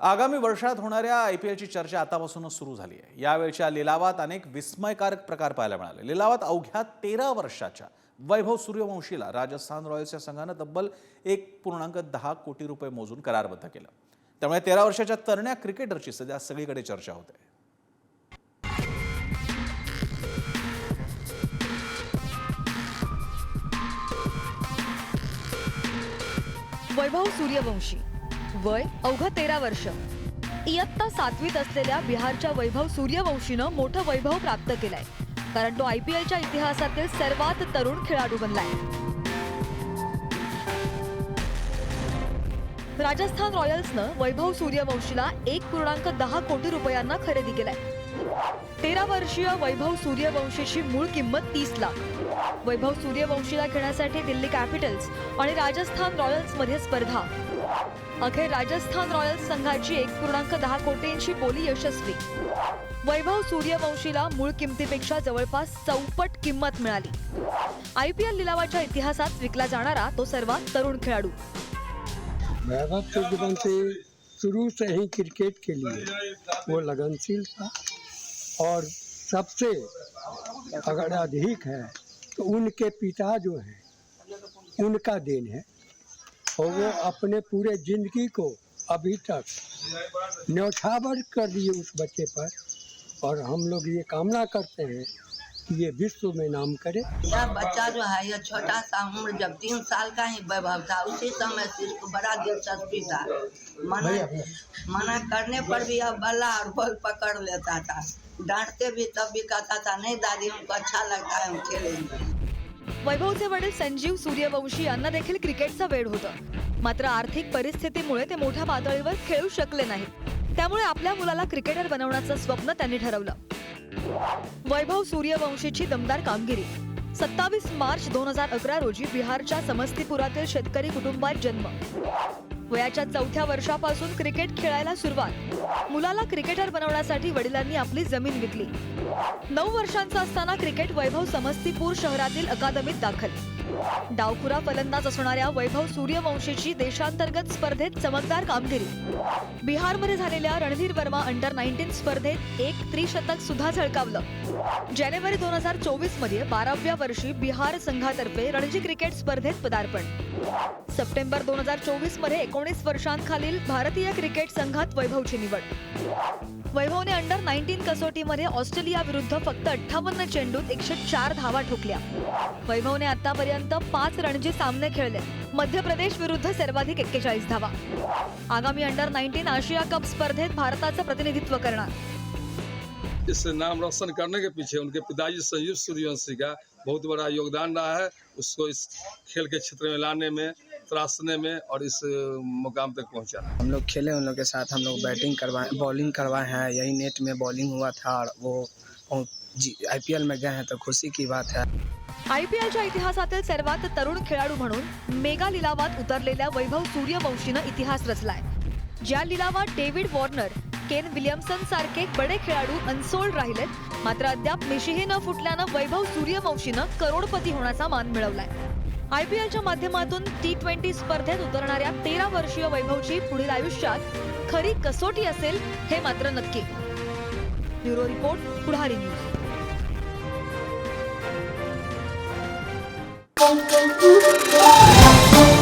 आगामी वर्षात होणाऱ्या आय पी एलची चर्चा आतापासूनच सुरू झाली आहे. यावेळच्या लिलावात अनेक विस्मयकारक प्रकार पाहायला मिळाले. लिलावात अवघ्या तेरा वर्षाच्या वैभव सूर्यवंशीला राजस्थान रॉयल्सच्या संघानं तब्बल एक पूर्णांक दहा कोटी रुपये मोजून करारबद्ध केलं. त्यामुळे तेरा वर्षाच्या तरण्या क्रिकेटरची सध्या सगळीकडे चर्चा होते. वैभव सूर्यवंशी. वय अवघं तेरा वर्ष. इयत्ता सातवीत असलेल्या बिहारच्या वैभव सूर्यवंशीनं मोठं वैभव प्राप्त केलंय. कारण तो आय पी एलच्या इतिहासातील सर्वात तरुण खेळाडू बनलाय. राजस्थान रॉयल्सनं वैभव सूर्यवंशीला एक पूर्णांक दहा कोटी रुपयांना खरेदी केलाय. तेरा वर्षीय वैभव सूर्यवंशीची मूळ किंमत तीस लाख. वैभव सूर्यवंशीला घेण्यासाठी दिल्ली कॅपिटल्स आणि राजस्थान रॉयल्समध्ये स्पर्धा. अखेर राजस्थान रॉयल्स संघाची एक पूर्णांक दहा कोटींची बोली यशस्वी. वैभव सूर्यवंशीला मूळ किमतीपेक्षा जवळपास चौपट किंमत मिळाली. आय पी एल लिलावाच्या इतिहासात विकला जाणारा तो सर्वात तरुण खेळाडू. वैभव शुरू से ही क्रिकेट के लिए वो लगनशील था और सबसे अगर अधिक है। तो उनके पिता जो हैं उनका देन है। और वो अपने पूरे जिंदगी को अभी तक न्यौछावर कर दिए उस बच्चे पर। और हम लोग ये कामना करते हैं ये विश्व में नाम करे। यह बच्चा जो है यह छोटा सा उम्र जब तीन साल का ही वैभव था उसी समय से इसको बड़ा दिलचस्पी था। मना मना करने पर भी यह बल्ला और बॉल पकड़ लेता था। डांटते भी तब भी कहता था नहीं दादी हमको अच्छा लगता है हम खेलेंगे। वैभवचे वडील संजीव सूर्यवंशी यांना देखील क्रिकेटचा वेड होतं. मात्र आर्थिक परिस्थितीमुळे ते मोठ्या पातळीवर खेळू शकले नाहीत. त्यामुळे आपल्या मुलाला क्रिकेटर बनवण्याचं स्वप्न त्यांनी ठरवलं. वैभव सूर्यवंशीची दमदार कामगिरी. सत्तावीस मार्च दोन हजार अकरा रोजी बिहारच्या समस्तीपुरातील शेतकरी कुटुंबात जन्म. वयाच्या चौथ्या वर्षापासून क्रिकेट खेळायला सुरुवात. मुलाला क्रिकेटर बनवण्यासाठी वडिलांनी आपली जमीन विकली. नऊ वर्षांचा असताना क्रिकेट वैभव समस्तीपूर शहरातील अकादमीत दाखल. डावखुरा फलंदाज असणाऱ्या वैभव सूर्यवंशीची देशांतर्गत स्पर्धेत चमकदार कामगिरी. बिहारमध्ये झालेल्या रणधीर वर्मा अंडर नाईन्टीन स्पर्धेत एक त्रिशतक सुद्धा झळकावलं. जानेवारी दोन हजार चोवीसमध्ये बाराव्या वर्षी बिहार संघातर्फे रणजी क्रिकेट स्पर्धेत पदार्पण. सप्टेंबर दोन हजार चोवीसमध्ये एकोणीस वर्षांखालील भारतीय क्रिकेट संघात वैभवची निवड. वैभवने अंडर नाईन्टीन कसोटीमध्ये ऑस्ट्रेलिया विरुद्ध फक्त अठ्ठावन्न चेंडूत एकशे चार धावा ठोकल्या. वैभवने आतापर्यंत पाच रणजी सामने खेळले. मध्य प्रदेश विरुद्ध सर्वाधिक एक्केचाळीस धावा. आगामी अंडर नाईन्टीन आशिया कप स्पर्धेत भारताचं प्रतिनिधित्व करणार. इस नाम रोशन करने के पीछे उनके पिताजी संजीव सूर्यवंशी का बहुत बड़ा योगदान रहा है। उसको इस खेल के क्षेत्र में लाने में त्रासने में और इस मुकाम तक पहुंचाना हम लोग खेले उन लोग के साथ हम लोग बैटिंग करवाए बॉलिंग करवाए हैं। यही नेट में बॉलिंग हुआ था और वो आई पी एल में गए हैं तो खुशी की बात है। आयपीएलच्या इतिहासातील सर्वात तरुण खेळाडू म्हणून मेगा लिलावात उतरलेल्या वैभव सूर्यवंशीनं इतिहास रचलाय. ज्या लिलावात डेव्हिड वॉर्नर केन विलियमसन सारखे बडे खेळाडू अनसोल्ड राहिलेत. मात्र अद्याप मिशीही न फुटल्यानं वैभव सूर्यवंशीनं करोडपती होण्याचा मान मिळवलाय. आय पी एलच्या माध्यमातून टी ट्वेंटी स्पर्धेत उतरणाऱ्या तेरा वर्षीय वैभवची पुढील आयुष्यात खरी कसोटी असेल हे मात्र नक्की. Bureau report Pudhari news. Thank you.